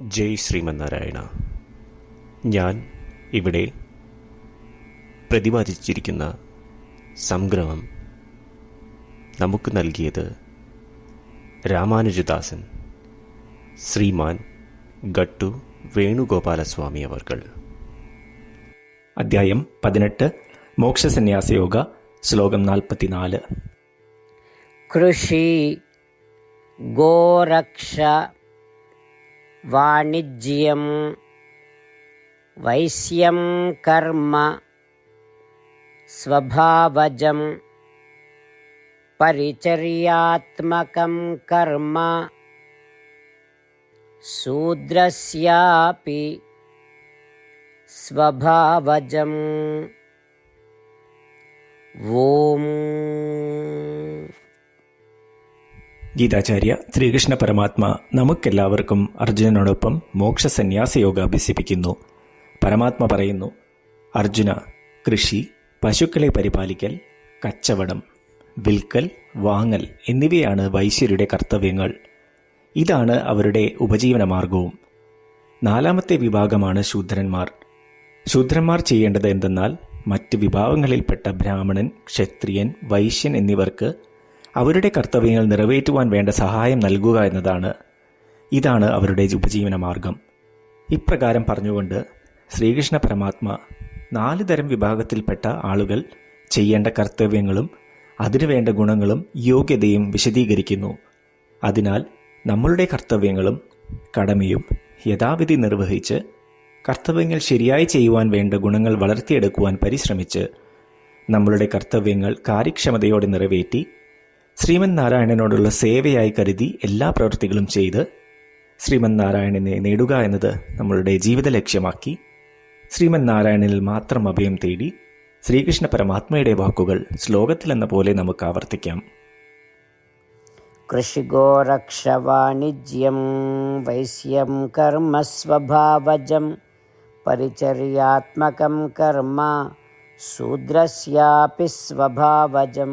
ജയ് ശ്രീമന്നാരായണ. ഞാൻ ഇവിടെ പ്രതിപാദിച്ചിരിക്കുന്ന സംഗ്രഹം നമുക്ക് നൽകിയത് രാമാനുജദാസൻ ശ്രീമാൻ ഗട്ടു വേണുഗോപാലസ്വാമി അവർകൾ. അധ്യായം പതിനെട്ട് മോക്ഷസന്യാസയോഗ ശ്ലോകം നാൽപ്പത്തിനാല്. കൃഷി ഗോരക്ഷ वाणिज्यं वैश्यं कर्म स्वभावजं परिचर्यात्मकं कर्म शूद्रस्यापि स्वभावजम्। ॐ ഗീതാചാര്യ ശ്രീകൃഷ്ണ പരമാത്മ നമുക്കെല്ലാവർക്കും അർജുനനോടൊപ്പം മോക്ഷസന്യാസയോഗ അഭ്യസിപ്പിക്കുന്നു പരമാത്മ പറയുന്നു അർജുന കൃഷി പശുക്കളെ പരിപാലിക്കൽ കച്ചവടം വിൽക്കൽ വാങ്ങൽ എന്നിവയാണ് വൈശ്യരുടെ കർത്തവ്യങ്ങൾ. ഇതാണ് അവരുടെ ഉപജീവന മാർഗവും. നാലാമത്തെ വിഭാഗമാണ് ശൂദ്രന്മാർ. ശൂദ്രന്മാർ ചെയ്യേണ്ടത് എന്തെന്നാൽ മറ്റ് വിഭാഗങ്ങളിൽപ്പെട്ട ബ്രാഹ്മണൻ ക്ഷത്രിയൻ വൈശ്യൻ എന്നിവർക്ക് അവരുടെ കർത്തവ്യങ്ങൾ നിറവേറ്റുവാൻ വേണ്ട സഹായം നൽകുക എന്നതാണ്. ഇതാണ് അവരുടെ ഉപജീവന മാർഗം. ഇപ്രകാരം പറഞ്ഞുകൊണ്ട് ശ്രീകൃഷ്ണ പരമാത്മ നാല് തരം വിഭാഗത്തിൽപ്പെട്ട ആളുകൾ ചെയ്യേണ്ട കർത്തവ്യങ്ങളും അതിനുവേണ്ട ഗുണങ്ങളും യോഗ്യതയും വിശദീകരിക്കുന്നു. അതിനാൽ നമ്മളുടെ കർത്തവ്യങ്ങളും കടമയും യഥാവിധി നിർവഹിച്ച് കർത്തവ്യങ്ങൾ ശരിയായി ചെയ്യുവാൻ വേണ്ട ഗുണങ്ങൾ വളർത്തിയെടുക്കുവാൻ പരിശ്രമിച്ച് നമ്മളുടെ കർത്തവ്യങ്ങൾ കാര്യക്ഷമതയോടെ നിറവേറ്റി ശ്രീമൻ നാരായണനോടുള്ള സേവയായി കരുതി എല്ലാ പ്രവൃത്തികളും ചെയ്ത് ശ്രീമൻ നാരായണനെ നേടുക എന്നത് നമ്മളുടെ ജീവിത ലക്ഷ്യമാക്കി ശ്രീമൻ നാരായണനിൽ മാത്രം അഭയം തേടി ശ്രീകൃഷ്ണ പരമാത്മയുടെ വാക്കുകൾ ശ്ലോകത്തിലെന്ന പോലെ നമുക്ക് ആവർത്തിക്കാം. കൃഷിഗോരക്ഷവാണിജ്യം വൈശ്യം കർമ്മസ്വഭാവജം പരിചര്യാത്മകം കർമ്മ ശൂദ്രസ്യാപി സ്വഭാവജം.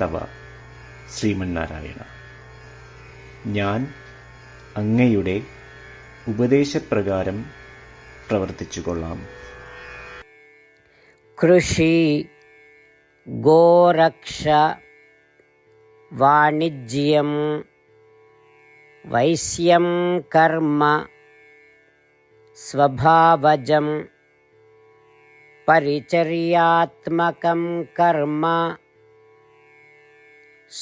തവ ശ്രീമന്നാരായണ. ഞാൻ അങ്ങയുടെ ഉപദേശപ്രകാരം പ്രവർത്തിച്ചുകൊള്ളാം. കൃഷി ഗോരക്ഷ വാണിജ്യം വൈശ്യം കർമ്മ സ്വഭാവജം പരിചര്യാത്മകം കർമ്മ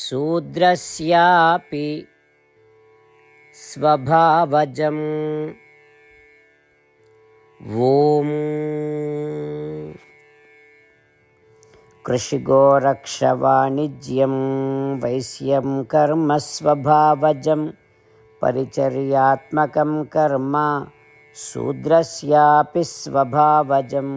शूद्रस्यापि स्वभावजम् ॐ कृषिगोरक्षवाणिज्यं वैश्यं कर्म स्वभावजं परिचर्यात्मकं कर्म शूद्रस्यापि स्वभावजम्